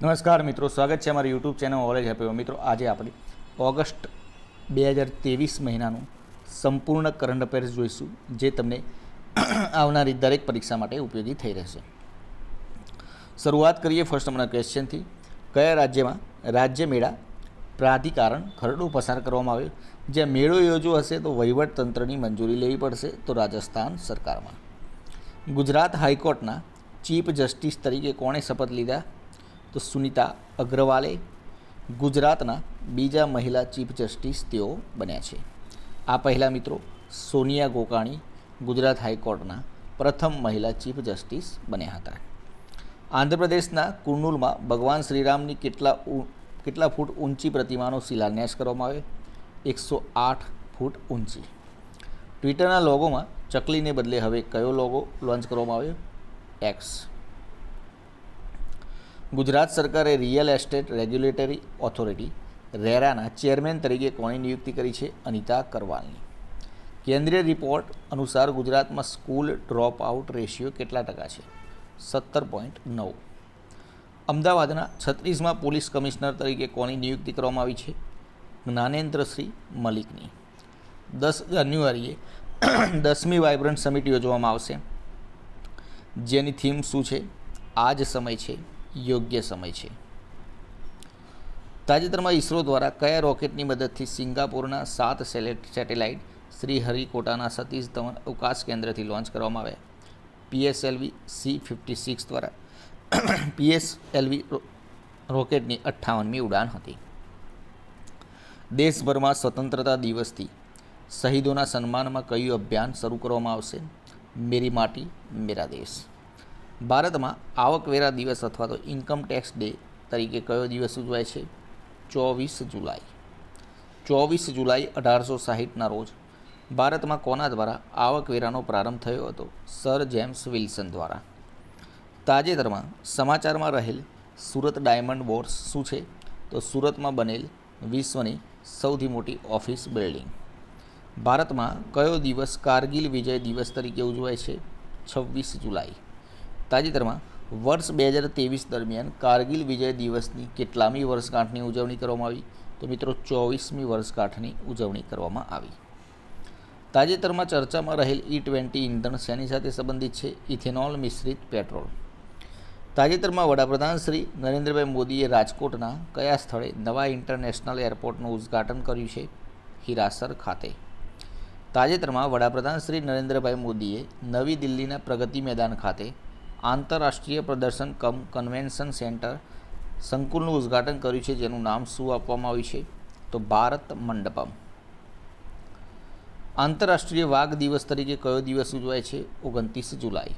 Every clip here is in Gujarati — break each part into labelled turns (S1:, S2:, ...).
S1: નમસ્કાર મિત્રો, સ્વાગત છે અમારી યુટ્યુબ ચેનલ ઓલેજ હેપીઓ મિત્રો, આજે આપણે ઓગસ્ટ બે હજાર ત્રેવીસ મહિનાનું સંપૂર્ણ કરંટ અફેર્સ જોઈશું, જે તમને આવનારી દરેક પરીક્ષા માટે ઉપયોગી થઈ રહેશે. શરૂઆત કરીએ ફર્સ્ટ નંબરના ક્વેશ્ચનથી કયા રાજ્યમાં રાજ્ય મેળા પ્રાધિકારણ ખરડો પસાર કરવામાં આવ્યો? જ્યાં મેળો યોજવો હશે તો વહીવટ તંત્રની મંજૂરી લેવી પડશે, તો રાજસ્થાન સરકારમાં. ગુજરાત હાઈકોર્ટના ચીફ જસ્ટિસ તરીકે કોણે શપથ લીધા? તો સુનિતા અગ્રવાલે ગુજરાતના બીજા મહિલા ચીફ જસ્ટિસ તેઓ બન્યા છે. આ પહેલાં મિત્રો સોનિયા ગોકાણી ગુજરાત હાઈકોર્ટના પ્રથમ મહિલા ચીફ જસ્ટિસ બન્યા હતા. આંધ્રપ્રદેશના કુર્નૂલમાં ભગવાન શ્રીરામની કેટલા કેટલા ફૂટ ઊંચી પ્રતિમાનો શિલાન્યાસ કરવામાં આવ્યો? એકસો આઠ ફૂટ ઊંચી. ટ્વિટરના લોગોમાં ચકલીને બદલે હવે કયો લોગો લોન્ચ કરવામાં આવ્યો? એક્સ. ગુજરાત સરકારે રિયલ એસ્ટેટ રેગ્યુલેટરી ઓથોરિટી, રેરાના ચેરમેન તરીકે કોની નિયુક્તિ કરી છે? અનિતા કરવાલની. કેન્દ્રીય રિપોર્ટ અનુસાર ગુજરાતમાં સ્કૂલ ડ્રોપ આઉટ રેશિયો કેટલા ટકા છે? સત્તર પોઈન્ટ નવ. અમદાવાદના છત્રીસમાં પોલીસ કમિશનર તરીકે કોની નિયુક્તિ કરવામાં આવી છે? જ્ઞાનેન્દ્રશ્રી મલિકની. દસ જાન્યુઆરીએ દસમી વાઇબ્રન્ટ સમિટ યોજવામાં આવશે. જેની થીમ શું છે? આ જ સમય છે. યોગ્ય સમય છે. તાજેતરમાં ઇસરો દ્વારા કયા રોકેટની મદદથી સિંગાપુરના સાત સેટેલાઇટ શ્રીહરિકોટાના સતીશ ધવન અવકાશ કેન્દ્રથી લોન્ચ કરવામાં આવ્યા. પીએસએલવી સી ફિફ્ટી સિક્સ દ્વારા પીએસએલવી રોકેટની અઠ્ઠાવનમી ઉડાન હતી. દેશભરમાં સ્વતંત્રતા દિવસથી શહીદોના સન્માનમાં કયું અભિયાન શરૂ કરવામાં આવશે? મેરી માટી, મેરા દેશ. ભારતમાં આવકવેરા દિવસ અથવા તો ઇન્કમ ટેક્સ ડે તરીકે કયો દિવસ ઉજવાય છે? ચોવીસ જુલાઈ. ચોવીસ જુલાઈ અઢારસો સાહીઠના રોજ ભારતમાં કોના દ્વારા આવકવેરાનો પ્રારંભ થયો હતો? સર જેમ્સ વિલ્સન દ્વારા. તાજેતરમાં સમાચારમાં રહેલ સુરત ડાયમંડ બોર્સ શું છે? તો સુરતમાં બનેલ વિશ્વની સૌથી મોટી ઓફિસ બિલ્ડિંગ. ભારતમાં કયો દિવસ કારગિલ વિજય દિવસ તરીકે ઉજવાય છે? છવ્વીસ જુલાઈ. તાજેતરમાં વર્ષ બે હજાર ત્રેવીસ દરમિયાન કારગિલ વિજય દિવસની કેટલામી વર્ષગાંઠની ઉજવણી કરવામાં આવી. તો મિત્રો, ચોવીસમી વર્ષગાંઠની ઉજવણી કરવામાં આવી. તાજેતરમાં ચર્ચામાં રહેલ ઈ ટ્વેન્ટી ઇંધણ શેની સાથે સંબંધિત છે? ઇથેનોલ મિશ્રિત પેટ્રોલ. તાજેતરમાં વડાપ્રધાન શ્રી નરેન્દ્રભાઈ મોદીએ રાજકોટના કયા સ્થળે નવા ઇન્ટરનેશનલ એરપોર્ટનું ઉદ્ઘાટન કર્યું છે? હિરાસર ખાતે. તાજેતરમાં વડાપ્રધાન શ્રી નરેન્દ્રભાઈ મોદીએ નવી દિલ્હીના પ્રગતિ મેદાન ખાતે આંતરરાષ્ટ્રીય પ્રદર્શન કમ, કન્વેન્શન સેન્ટર સંકુલનું ઉદ્ઘાટન કર્યું છે, જેનું નામ શું આપવામાં આવ્યું છે? તો ભારત મંડપમ. આંતરરાષ્ટ્રીય વાઘ દિવસ તરીકે કયો દિવસ ઉજવાય છે? ઓગણત્રીસ જુલાઈ.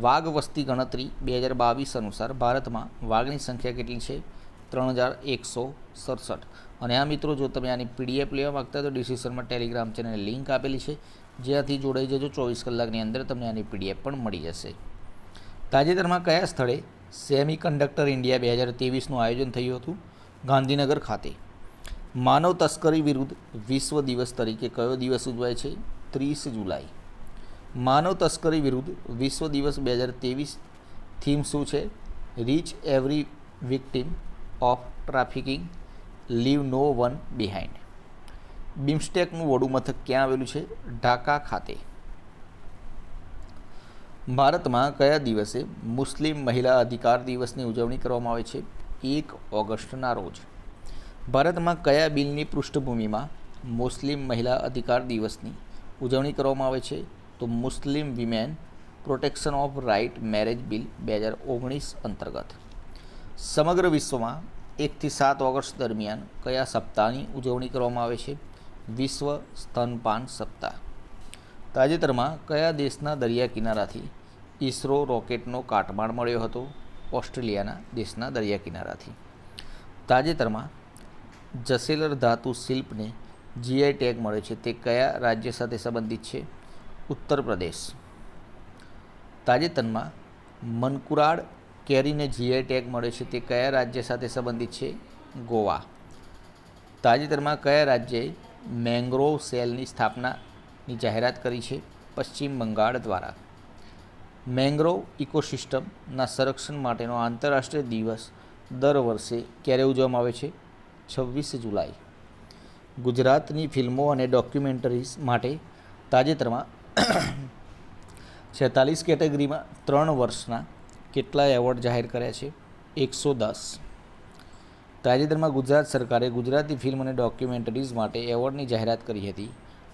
S1: વાઘ વસ્તી ગણતરી બે હજાર બાવીસ અનુસાર ભારતમાં વાઘની સંખ્યા કેટલી છે? ત્રણ હજાર એકસો સડસઠ. અને આ મિત્રો, જો તમે આની પીડીએફ લેવા માગતા તો ડિસ્ક્રિપ્શનમાં ટેલિગ્રામ ચેનલ લિંક આપેલી છે. જ્યાંથી જોડાઈ જજો. ચોવીસ કલાકની અંદર તમને આની પીડીએફ પણ મળી જશે. તાજેતરમાં કયા સ્થળે સેમી કંડક્ટર ઇન્ડિયા બે હજાર ત્રેવીસનું આયોજન થયું હતું? ગાંધીનગર ખાતે. માનવ તસ્કરી વિરુદ્ધ વિશ્વ દિવસ તરીકે કયો દિવસ ઉજવાય છે? ત્રીસ જુલાઈ. માનવ તસ્કરી વિરુદ્ધ વિશ્વ દિવસ બે હજાર ત્રેવીસ થીમ શું છે? Reach every victim of trafficking, leave no one behind. બિમસ્ટેકનું વડું મથક ક્યાં આવેલું છે? ઢાકા ખાતે. ભારતમાં કયા દિવસે મુસ્લિમ મહિલા અધિકાર દિવસની ઉજવણી કરવામાં આવે છે? એક ઓગસ્ટના રોજ. ભારતમાં કયા બિલની પૃષ્ઠભૂમિમાં મુસ્લિમ મહિલા અધિકાર દિવસની ઉજવણી કરવામાં આવે છે? તો Muslim women protection of right marriage bill બે હજાર ઓગણીસ અંતર્ગત. સમગ્ર વિશ્વમાં એકથી સાત ઓગસ્ટ દરમિયાન કયા સપ્તાહની ઉજવણી કરવામાં આવે છે? વિશ્વ સ્તનપાન સપ્તાહ. તાજેતરમાં કયા દેશના દરિયા કિનારાથી ઇસરો રોકેટનો કાટમાળ મળ્યો હતો? ઓસ્ટ્રેલિયાના દેશના દરિયા કિનારાથી. તાજેતરમાં જસેલર ધાતુ શિલ્પને જીઆઈ ટેગ મળ્યો છે. તે કયા રાજ્ય સાથે સંબંધિત છે? ઉત્તર પ્રદેશ. તાજેતરમાં મનકુરાડ કેરીને જીઆઈ ટેગ મળ્યો છે. તે કયા રાજ્ય સાથે સંબંધિત છે? ગોવા. તાજેતરમાં કયા રાજ્યએ મેંગ્રોવ સેલની સ્થાપનાની જાહેરાત કરી છે પશ્ચિમ બંગાળ દ્વારા. મેંગ્રોવ ઇકોસિસ્ટમના સંરક્ષણ માટેનો આંતરરાષ્ટ્રીય દિવસ દર વર્ષે ક્યારે ઉજવવામાં આવે છે? છવ્વીસ જુલાઈ. ગુજરાતની ફિલ્મો અને ડોક્યુમેન્ટરીઝ માટે તાજેતરમાં છેતાલીસ કેટેગરીમાં ત્રણ વર્ષના કેટલા એવોર્ડ જાહેર કર્યા છે? એકસો દસ. તાજેતરમાં ગુજરાત સરકારે ગુજરાતી ફિલ્મ અને ડોક્યુમેન્ટરીઝ માટે એવોર્ડની જાહેરાત કરી હતી.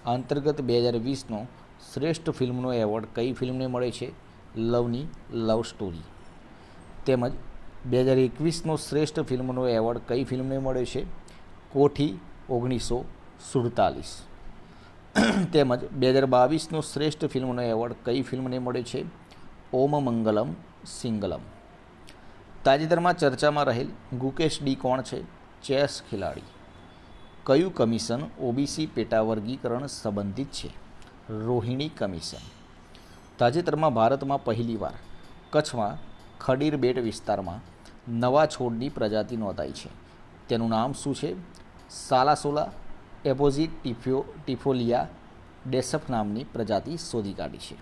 S1: અંતર્ગત બે હજાર વીસનો શ્રેષ્ઠ ફિલ્મનો એવોર્ડ કઈ ફિલ્મને મળે છે? લવની લવ સ્ટોરી. તેમજ બે હજાર એકવીસનો શ્રેષ્ઠ ફિલ્મનો એવોર્ડ કઈ ફિલ્મને મળે છે? કોઠી ઓગણીસો સુડતાલીસ. તેમજ બે હજાર બાવીસનો શ્રેષ્ઠ ફિલ્મનો એવોર્ડ કઈ ફિલ્મને મળે છે? ઓમ મંગલમ સિંગલમ. તાજેતરમાં ચર્ચામાં રહેલ ગુકેશ ડી કોણ છે? ચેસ ખેલાડી. કયું કમિશન ઓબીસી પેટા વર્ગીકરણ સંબંધિત છે? રોહિણી કમિશન. તાજેતરમાં ભારતમાં પહેલીવાર કચ્છમાં ખડીર બેટ વિસ્તારમાં નવા છોડની પ્રજાતિ નોંધાઈ છે. તેનું નામ શું છે? સાલાસોલા એપોઝિટ ટીફ્યો ટિફોલિયા ડેસફ નામની પ્રજાતિ શોધી કાઢી છે.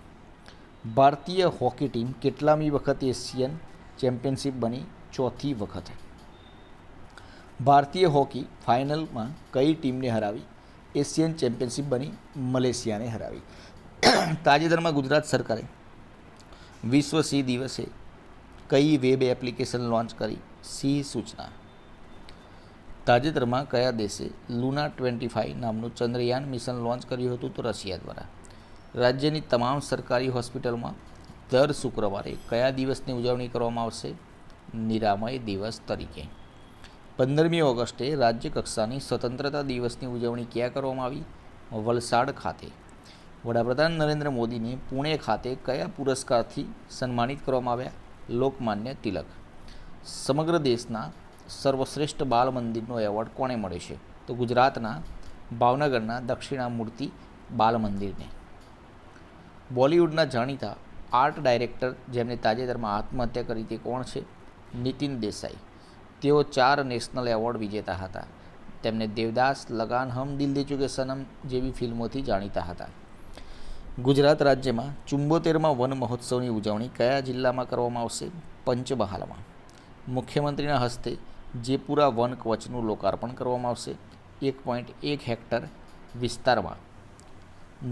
S1: ભારતીય હોકી ટીમ કેટલામી વખત એશિયન ચેમ્પિયનશિપ બની? ચોથી વખત. ભારતીય હોકી ફાઇનલમાં કઈ ટીમને હરાવી? એશિયન ચેમ્પિયનશિપ બની, મલેશિયાને હરાવી. તાજેતરમાં ગુજરાત સરકારે વિશ્વ સી દિવસે કઈ વેબ એપ્લિકેશન લોન્ચ કરી? સી સૂચના. તાજેતરમાં કયા દેશે લુના ટ્વેન્ટી ફાઇવ નામનું ચંદ્રયાન મિશન લોન્ચ કર્યું હતું તો રશિયા દ્વારા? રાજ્યની તમામ સરકારી હોસ્પિટલમાં દર શુક્રવારે કયા દિવસની ઉજવણી કરવામાં આવશે? નિરામય દિવસ તરીકે. પંદરમી ઓગસ્ટે રાજ્ય કક્ષાની સ્વતંત્રતા દિવસની ઉજવણી ક્યાં કરવામાં આવી? વલસાડ ખાતે. વડાપ્રધાન નરેન્દ્ર મોદીને પુણે ખાતે કયા પુરસ્કારથી સન્માનિત કરવામાં આવ્યા? લોકમાન્ય તિલક. સમગ્ર દેશના સર્વશ્રેષ્ઠ બાલ મંદિરનો એવોર્ડ કોને મળે છે? તો ગુજરાતના ભાવનગરના દક્ષિણામૂર્તિ બાલ મંદિરને. બોલિવૂડના જાણીતા આર્ટ ડાયરેક્ટર જેમને તાજેતરમાં આત્મહત્યા કરી તે કોણ છે? નીતિન દેસાઈ. તેઓ ચાર નેશનલ એવોર્ડ વિજેતા હતા. તેમને દેવદાસ, લગાન, હમ દિલ દે ચુકે સનમ જેવી ફિલ્મોથી જાણીતા હતા. ગુજરાત રાજ્યમાં ચુંબોતેરમાં વન મહોત્સવની ઉજવણી કયા જિલ્લામાં કરવામાં આવશે? પંચમહાલમાં. મુખ્યમંત્રીના હસ્તે જેપુરા વન કવચનું લોકાર્પણ કરવામાં આવશે. એક પોઈન્ટ એક હેક્ટર વિસ્તારમાં.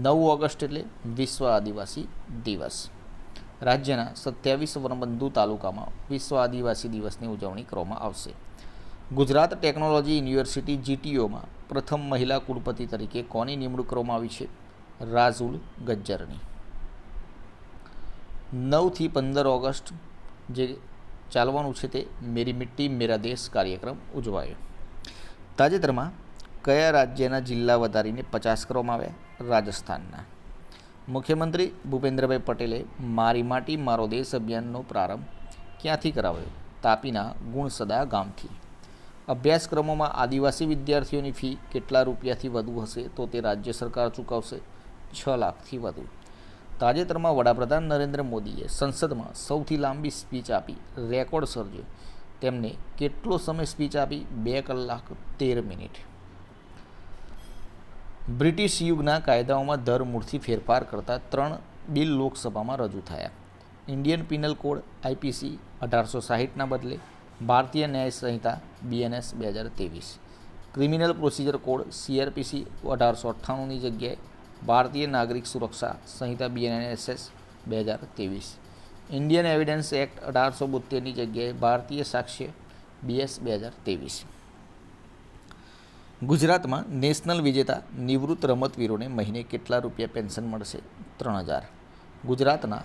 S1: નવ ઓગસ્ટ એટલે વિશ્વ આદિવાસી દિવસ. રાજ્યના સત્યાવીસ વનબંધુ તાલુકામાં વિશ્વ આદિવાસી દિવસની ઉજવણી કરવામાં આવશે. ગુજરાત ટેકનોલોજી યુનિવર્સિટી જીટીઓમાં પ્રથમ મહિલા કુલપતિ તરીકે કોની નિમણૂક કરવામાં આવી છે? રાજુલ ગજ્જરની. નવથી પંદર ઓગસ્ટ જે ચાલવાનું છે તે મેરી મિટ્ટી મેરા દેશ કાર્યક્રમ ઉજવાયો. તાજેતરમાં કયા રાજ્યના જિલ્લા વધારીને પચાસ કરવામાં આવ્યા? રાજસ્થાનના. મુખ્યમંત્રી ભૂપેન્દ્રભાઈ પટેલે મારી માટી, મારો દેશ અભિયાનનો પ્રારંભ ક્યાંથી કરાવ્યો? તાપીના ગુણસદા ગામથી. અભ્યાસક્રમોમાં આદિવાસી વિદ્યાર્થીઓની ફી કેટલા રૂપિયાથી વધુ હશે તો તે રાજ્ય સરકાર ચૂકવશે છ લાખથી વધુ. તાજેતરમાં વડાપ્રધાન નરેન્દ્ર મોદીએ સંસદમાં સૌથી લાંબી સ્પીચ આપી, રેકોર્ડ સર્જ્યો. તેમને કેટલો સમય સ્પીચ આપી? બે કલાક તેર મિનિટ. બ્રિટિશ યુગના કાયદાઓમાં ધરમૂળથી ફેરફાર કરતા ત્રણ બિલ લોકસભામાં રજૂ થયા. ઇન્ડિયન પિનલ કોડ આઈપીસી અઢારસો સાહીઠના બદલે ભારતીય ન્યાય સંહિતા બીએનએસ બે હજાર ત્રેવીસ. ક્રિમિનલ પ્રોસિજર કોડ સીઆરપીસી અઢારસો અઠ્ઠાણુંની જગ્યાએ ભારતીય નાગરિક સુરક્ષા સંહિતા બીએનએસએસ બે હજાર ત્રેવીસ. ઇન્ડિયન એવિડન્સ એક્ટ અઢારસો બોતેરની જગ્યાએ ભારતીય સાક્ષ્ય બીએસ બે હજાર ત્રેવીસ. ગુજરાતમાં નેશનલ વિજેતા નિવૃત્ત રમતવીરોને મહિને કેટલા રૂપિયા પેન્શન મળશે? ત્રણ હજાર. ગુજરાતના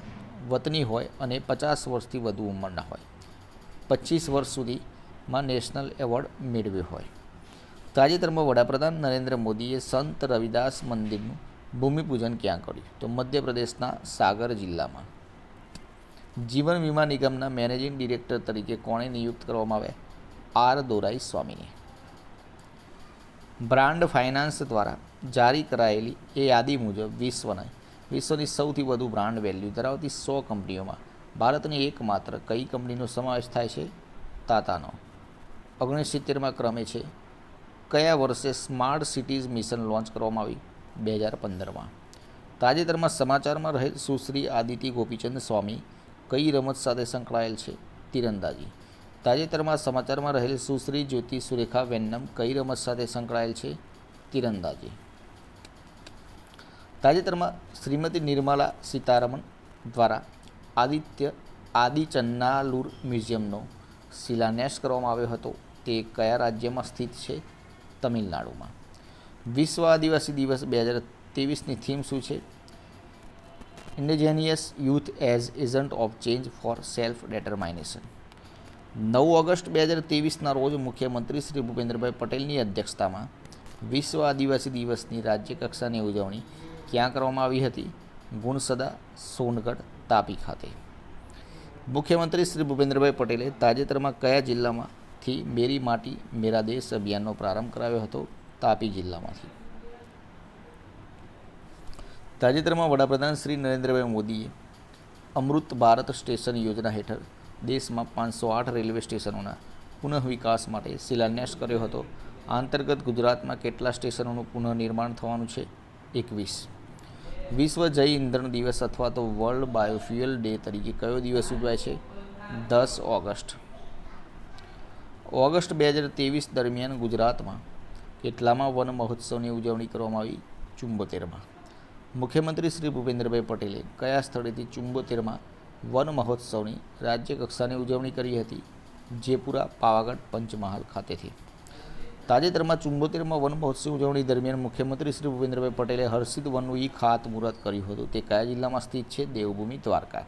S1: વતની હોય અને પચાસ વર્ષથી વધુ ઉંમરના હોય. પચીસ વર્ષ સુધીમાં નેશનલ એવોર્ડ મેળવ્યો હોય. તાજેતરમાં વડાપ્રધાન નરેન્દ્ર મોદીએ સંત રવિદાસ મંદિરનું ભૂમિપૂજન ક્યાં કર્યું? તો મધ્યપ્રદેશના સાગર જિલ્લામાં. જીવન વીમા નિગમના મેનેજિંગ ડિરેક્ટર તરીકે કોણે નિયુક્ત કરવામાં આવ્યા? આર દોરાઈ સ્વામીને. બ્રાન્ડ ફાઇનાન્સ દ્વારા જારી કરાયેલી એ યાદી મુજબ વિશ્વના વિશ્વની સૌથી વધુ બ્રાન્ડ વેલ્યુ ધરાવતી સો કંપનીઓમાં ભારતની એકમાત્ર કઈ કંપનીનો સમાવેશ થાય છે? તાતાનો. ઓગણસિત્તેરમાં ક્રમે છે. કયા વર્ષે સ્માર્ટ સિટીઝ મિશન લોન્ચ કરવામાં આવી? બે હજાર પંદરમાં. તાજેતરમાં સમાચારમાં રહેલ સુશ્રી આદિતિ ગોપીચંદ સ્વામી કઈ રમત સાથે સંકળાયેલ છે? તીરંદાજી. તાજેતરમાં સમાચારમાં રહેલ સુશ્રી જ્યોતિ સુરેખા વેન્નમ કઈ રમત સાથે સંકળાયેલ છે? તીરંદાજી. તાજેતરમાં શ્રીમતી નિર્મલા સીતારમણ દ્વારા આદિત્ય આદિચન્નાલુર મ્યુઝિયમનો શિલાન્યાસ કરવામાં આવ્યો હતો. તે કયા રાજ્યમાં સ્થિત છે? તમિલનાડુમાં. વિશ્વ આદિવાસી દિવસ બે હજાર ત્રેવીસની થીમ શું છે? Indigenous youth as agent of change for self determination. નવ ઓગસ્ટ બે હજાર ત્રેવીસના રોજ મુખ્યમંત્રી શ્રી ભૂપેન્દ્રભાઈ પટેલની અધ્યક્ષતામાં વિશ્વ આદિવાસી દિવસની રાજ્ય કક્ષાની ઉજવણી ક્યાં કરવામાં આવી હતી? ગુણસદા, સોનગઢ, તાપી ખાતે. મુખ્યમંત્રી શ્રી ભૂપેન્દ્રભાઈ પટેલે તાજેતરમાં કયા જિલ્લામાંથી મેરી માટી, મેરા દેશ અભિયાનનો પ્રારંભ કરાવ્યો હતો? તાપી જિલ્લામાંથી. તાજેતરમાં વડાપ્રધાન શ્રી નરેન્દ્રભાઈ મોદીએ અમૃત ભારત સ્ટેશન યોજના હેઠળ દેશમાં પાંચસો આઠ રેલવે સ્ટેશનોના પુનઃવિકાસ માટે શિલાન્યાસ કર્યો હતો. અંતર્ગત ગુજરાતમાં કેટલા સ્ટેશનોનું પુનઃનિર્માણ થવાનું છે? એકવીસ. વિશ્વ જય ઇંધણ દિવસ અથવા તો વર્લ્ડ બાયોફ્યુઅલ ડે તરીકે કયો દિવસ ઉજવાય છે? દસ ઓગસ્ટ. ઓગસ્ટ બે હજાર ત્રેવીસ દરમિયાન ગુજરાતમાં કેટલામાં વન મહોત્સવની ઉજવણી કરવામાં આવી? ચુંબોતેરમાં. મુખ્યમંત્રી શ્રી ભૂપેન્દ્રભાઈ પટેલે કયા સ્થળેથી ચુંબોતેરમાં વન મહોત્સવની રાજ્ય કક્ષાની ઉજવણી કરી હતી? જેપુરા, પાવાગઢ, પંચમહાલ ખાતેથી. તાજેતરમાં ચુંબોતેરમાં વન મહોત્સવ ઉજવણી દરમિયાન મુખ્યમંત્રી શ્રી ભૂપેન્દ્રભાઈ પટેલે હર્ષિત વનનું ઈ ખાતમુહૂર્ત કર્યું હતું. તે કયા જિલ્લામાં સ્થિત છે? દેવભૂમિ, દ્વારકા.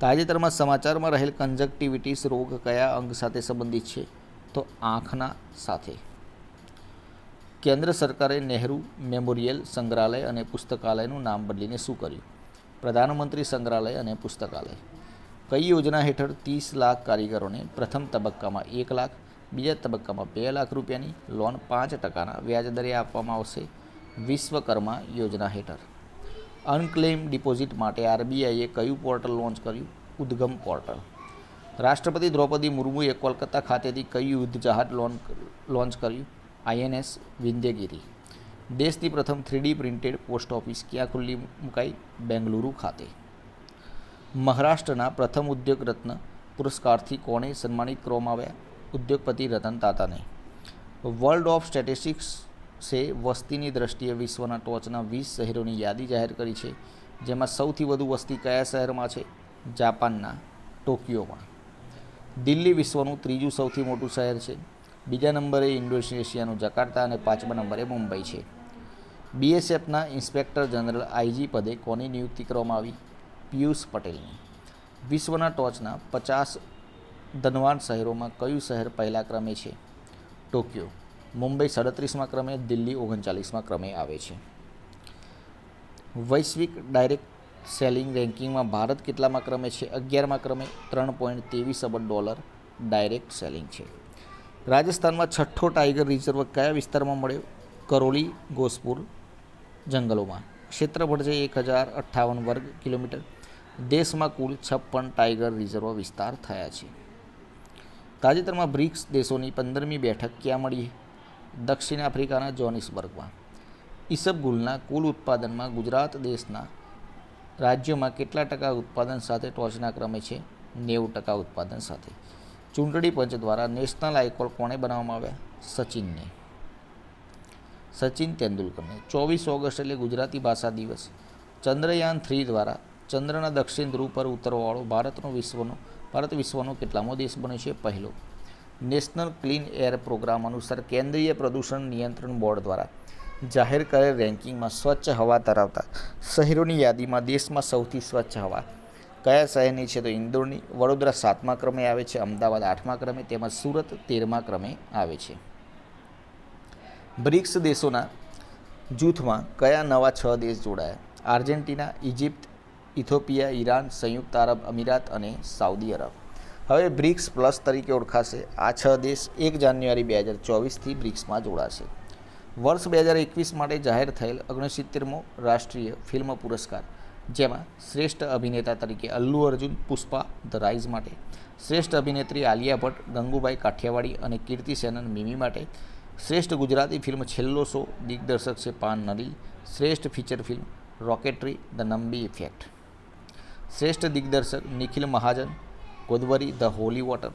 S1: તાજેતરમાં સમાચારમાં રહેલ કંજક્ટિવિટીસ રોગ કયા અંગ સાથે સંબંધિત છે? તો આંખના સાથે. કેન્દ્ર સરકારે નહેરુ મેમોરિયલ સંગ્રહાલય અને પુસ્તકાલયનું નામ બદલીને શું કર્યું? પ્રધાનમંત્રી સંગ્રહાલય અને પુસ્તકાલય. કઈ યોજના હેઠળ ત્રીસ લાખ કારીગરોને પ્રથમ તબક્કામાં એક લાખ, બીજા તબક્કામાં બે લાખ રૂપિયાની લોન પાંચ ટકાના વ્યાજદરે આપવામાં આવશે? વિશ્વકર્મા યોજના હેઠળ. અનક્લેમ ડિપોઝિટ માટે આરબીઆઈએ કયું પોર્ટલ લોન્ચ કર્યું? ઉદ્ગમ પોર્ટલ. રાષ્ટ્રપતિ દ્રૌપદી મુર્મુએ કોલકાતા ખાતેથી કયું યુદ્ધ જહાજ લોન લોન્ચ કર્યું? આઈએનએસ વિંધ્યગીરી. દેશની પ્રથમ થ્રીડી પ્રિન્ટેડ પોસ્ટ ઓફિસ ક્યાં ખુલ્લી મુકાઈ? બેંગલુરુ ખાતે. મહારાષ્ટ્રના પ્રથમ ઉદ્યોગ રત્ન પુરસ્કારથી કોને સન્માનિત કરવામાં આવ્યા? ઉદ્યોગપતિ રતન તાતાને વર્લ્ડ ઓફ સ્ટેટિસ્ટિક્સે વસ્તીની દ્રષ્ટિએ વિશ્વના ટોચના વીસ શહેરોની યાદી જાહેર કરી છે, જેમાં સૌથી વધુ વસ્તી કયા શહેરમાં છે? જાપાનના ટોક્યોમાં. દિલ્હી વિશ્વનું ત્રીજું સૌથી મોટું શહેર છે બીજા નંબરે ઇન્ડોનેશિયાનું જકાર્તા અને પાંચમા નંબરે મુંબઈ છે. બીએસએફના ઇન્સ્પેક્ટર જનરલ આઈજી પદે કોની નિયુક્તિ કરવામાં આવી? પિયુષ પટેલની. વિશ્વના ટોચના પચાસ ધનવાન શહેરોમાં કયું શહેર પહેલા ક્રમે છે? ટોક્યો. મુંબઈ સાડત્રીસમાં ક્રમે, દિલ્હી ઓગણચાલીસમાં ક્રમે આવે છે. વૈશ્વિક ડાયરેક્ટ સેલિંગ રેન્કિંગમાં ભારત કેટલામાં ક્રમે છે? અગિયારમાં ક્રમે, ત્રણ પોઈન્ટ ત્રેવીસ અબજ ડોલર ડાયરેક્ટ સેલિંગ છે. રાજસ્થાનમાં છઠ્ઠો ટાઈગર રિઝર્વ કયા વિસ્તારમાં મળ્યો? કરોલી, ગોસપુર, જંગલોમાં. ક્ષેત્રફળ છે એક હજાર અઠ્ઠાવન વર્ગ કિલોમીટર. દેશમાં કુલ છપ્પન ટાઈગર રિઝર્વ વિસ્તાર થયા છે. તાજેતરમાં બ્રિક્સ દેશોની પંદરમી બેઠક ક્યાં મળી? દક્ષિણ આફ્રિકાના જોનિસબર્ગમાં ઈસબગુલના કુલ ઉત્પાદનમાં ગુજરાત દેશના રાજ્યોમાં કેટલા ટકા ઉત્પાદન સાથે ટોચના ક્રમે છે? નેવું ટકા ઉત્પાદન સાથે. ચૂંટણી પંચ દ્વારા નેશનલ આઇકોલ કોણે બનાવવામાં આવ્યા? સચિનને. સચિન તેંડુલકરને. ચોવીસ ઓગસ્ટ એટલે ગુજરાતી ભાષા દિવસ. ચંદ્રયાન થ્રી દ્વારા ચંદ્રના દક્ષિણ ધ્રુવ પર ઉતરવાવાળો ભારતનો વિશ્વનો, ભારત વિશ્વનો કેટલામો દેશ બન્યો છે? પહેલો. નેશનલ ક્લીન એર પ્રોગ્રામ અનુસાર કેન્દ્રીય પ્રદૂષણ નિયંત્રણ બોર્ડ દ્વારા જાહેર કરેલ રેન્કિંગમાં સ્વચ્છ હવા ધરાવતા શહેરોની યાદીમાં દેશમાં સૌથી સ્વચ્છ હવા કયા શહેરની છે તો ઇન્દોરની? વડોદરા સાતમા ક્રમે આવે છે, અમદાવાદ આઠમા ક્રમે, તેમજ સુરત તેરમા ક્રમે આવે છે. બ્રિક્સ દેશોના જૂથમાં કયા નવા છ દેશ જોડાયા? આર્જેન્ટિના ઇજિપ્ત ઇથોપિયા, ઈરાન, સંયુક્ત આરબ અમીરાત અને સાઉદી અરબ. હવે બ્રિક્સ પ્લસ તરીકે ઓળખાશે. આ છ દેશ એક જાન્યુઆરી બે હજાર ચોવીસથી બ્રિક્સમાં જોડાશે. વર્ષ બે હજાર એકવીસ માટે જાહેર થયેલ ઓગણસિત્તેરમો રાષ્ટ્રીય ફિલ્મ પુરસ્કાર. જેમાં શ્રેષ્ઠ અભિનેતા તરીકે અલ્લુ અર્જુન, પુષ્પા, ધ રાઇઝ માટે, શ્રેષ્ઠ અભિનેત્રી આલિયા ભટ્ટ, ગંગુબાઈ કાઠિયાવાડી અને કીર્તિ સેનન મિમી માટે, શ્રેષ્ઠ ગુજરાતી ફિલ્મ છેલ્લો શો દિગ્દર્શક છે પાન નરી શ્રેષ્ઠ feature film rocketry the Nambi effect, શ્રેષ્ઠ દિગ્દર્શક Nikhil Mahajan, Godavari the holy water,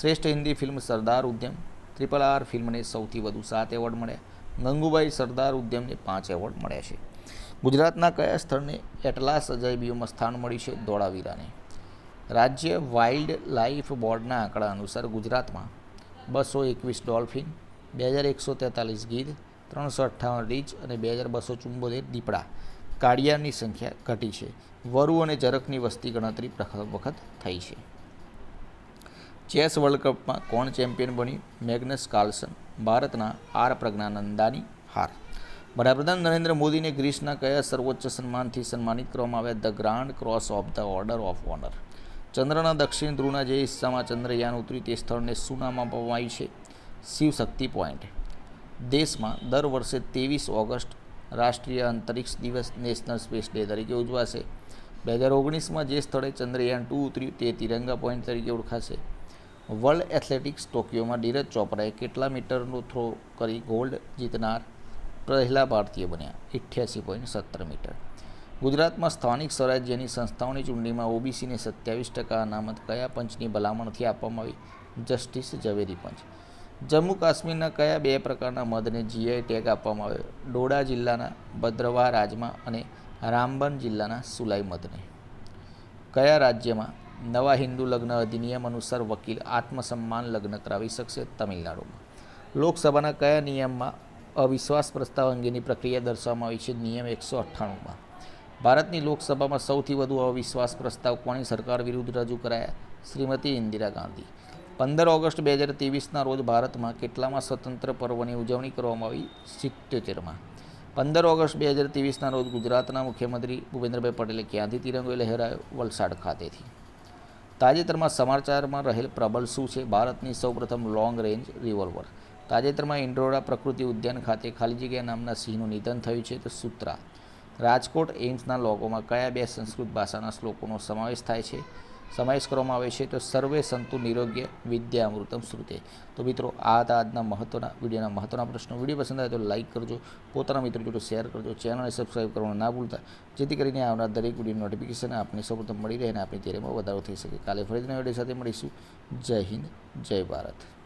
S1: શ્રેષ્ઠ Hindi film Sardar Udham triple R ફિલ્મને સૌથી વધુ સાત એવોર્ડ મળ્યા, ગંગુબાઈ સરદાર ઉદ્યમને પાંચ એવોર્ડ મળ્યા છે. ગુજરાતના કયા સ્થળને એટલાસ અજાયબીઓમાં સ્થાન મળ્યું છે? ધોળાવીરાને રાજ્ય વાઇલ્ડ લાઇફ બોર્ડના આંકડા અનુસાર ગુજરાતમાં બસો એકવીસ ડોલ્ફિન, બે હજાર એકસો તેતાલીસ ગીધ, ત્રણસો અઠ્ઠાવન રીચ અને બે હજાર બસો ચુંબોતેર દીપડા. કાળિયાની સંખ્યા ઘટી છે. વરુ અને ચરકની વસ્તી ગણતરી પ્રથમ વખત થઈ છે. ચેસ વર્લ્ડ કપમાં કોણ ચેમ્પિયન બન્યું? મેગ્નસ કાર્લસન, ભારતના આર પ્રજ્ઞાનંદાની હાર. વડાપ્રધાન નરેન્દ્ર મોદીને ગ્રીસના કયા સર્વોચ્ચ સન્માનથી સન્માનિત કરવામાં આવ્યા? The grand cross of the order of honour. ચંદ્રના દક્ષિણ ધ્રુવના જે હિસ્સામાં ચંદ્રયાન ઉતર્યું તે સ્થળને શું નામ આપવામાં આવ્યું છે. શિવશક્તિ પોઈન્ટ. દેશમાં દર વર્ષે ત્રેવીસ ઓગસ્ટ રાષ્ટ્રીય અંતરિક્ષ દિવસ નેશનલ સ્પેસ ડે તરીકે ઉજવાશે. બે હજાર ઓગણીસમાં જે સ્થળે ચંદ્રયાન ટુ ઉતર્યું તે તિરંગા પોઈન્ટ તરીકે ઓળખાશે. વર્લ્ડ એથ્લેટિક્સ ટોક્યોમાં નીરજ ચોપરાએ કેટલા મીટરનો થ્રો કરી ગોલ્ડ જીતનાર પહેલા ભારતીય બન્યા, અઠ્યાસી પોઈન્ટ સત્તર મીટર. ગુજરાતમાં સ્થાનિક સ્વરાજ્યની સંસ્થાઓની ચૂંટણીમાં ઓબીસીને સત્યાવીસ ટકા અનામત કયા પંચની ભલામણથી આપવામાં આવી? જસ્ટિસ ઝવેરી પંચ. જમ્મુ કાશ્મીરના કયા બે પ્રકારના મધને જીઆઈ ટેગ આપવામાં આવ્યો? ડોડા જિલ્લાના ભદ્રવાહ રાજમા અને રામબન જિલ્લાના સુલાઈ મધને કયા રાજ્યમાં નવા હિન્દુ લગ્ન અધિનિયમ અનુસાર વકીલ આત્મસન્માન લગ્ન કરાવી શકશે? તમિલનાડુમાં. લોકસભાના કયા નિયમમાં અવિશ્વાસ પ્રસ્તાવ અંગેની પ્રક્રિયા દર્શાવવામાં આવી છે. નિયમ એકસો અઠ્ઠાણુંમાં. ભારતની લોકસભામાં સૌથી વધુ અવિશ્વાસ પ્રસ્તાવ કોની સરકાર વિરુદ્ધ રજૂ કરાયા? શ્રીમતી ઇન્દિરા ગાંધી. પંદર ઓગસ્ટ બે હજાર ત્રેવીસના રોજ ભારતમાં કેટલામાં સ્વતંત્ર પર્વની ઉજવણી કરવામાં આવી? સિત્તેતેરમાં પંદર ઓગસ્ટ બે હજાર ત્રેવીસના રોજ ગુજરાતના મુખ્યમંત્રી ભૂપેન્દ્રભાઈ પટેલે ક્યાંથી તિરંગો લહેરાયો? વલસાડ ખાતેથી. તાજેતરમાં સમાચારમાં રહેલ પ્રબલ શું છે? ભારતની સૌપ્રથમ લોંગ રેન્જ રિવોલ્વર તાજેતરમાં ઇન્ડોરા પ્રકૃતિ ઉદ્યાન ખાતે ખાલી જગ્યા નામના સિંહનું નિધન થયું છે. તો સૂત્રા, રાજકોટ એમ્સના લોકોમાં કયા બે સંસ્કૃત ભાષાના શ્લોકોનો સમાવેશ થાય છે? સમાવેશ કરવામાં આવે છે તો સર્વે સંતુ નિરોગ્ય વિદ્યા અમૃતમ શ્રુતે. તો મિત્રો, આ હતા આજના મહત્વના વિડીયોના મહત્વના પ્રશ્નો. વીડિયો પસંદ આવે તો લાઇક કરજો, પોતાના મિત્રો જોડે શેર કરજો, ચેનલને સબસ્ક્રાઈબ કરવાનું ના ભૂલતા. જેથી કરીને આવનાર દરેક વીડિયો નોટિફિકેશન આપને સૌપ્રથમ મળી રહે અને આપણી તેરેમાં વધારો થઈ શકે. કાલે ફરીથી વીડિયો સાથે મળીશું. જય હિન્દ, જય ભારત.